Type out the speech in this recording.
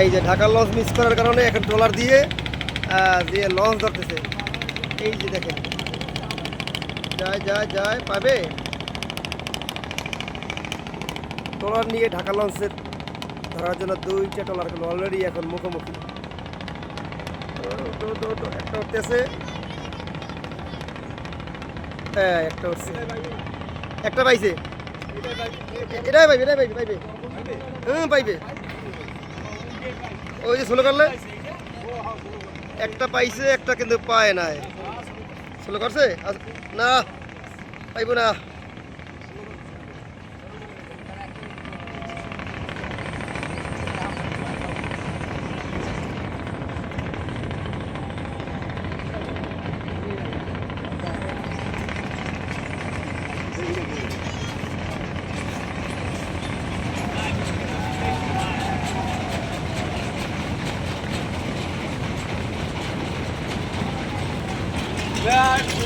এই যে Dhaka launch miss করার কারণে এখন ট্রলার দিয়ে দিয়ে লঞ্চ ধরতেছে। এই যে দেখেন। যায় যায় যায়, পাবে? ট্রলার নিয়ে ঢাকা লঞ্চের ধরার জন্য দুইটা ট্রলার অলরেডি এখন মুখোমুখি। একটা উঠতেছে। হ্যাঁ একটা উঠছে। একটা পাইছে। এটাই পাইবে এটাই পাইবে পাইবে। পাইবে। ওই যে ষোলো কাটলে একটা পাইছে, একটা কিন্তু পায় নাই। ষোলো কাটছে আচ্ছা, না, পাইব না। Thank you. That's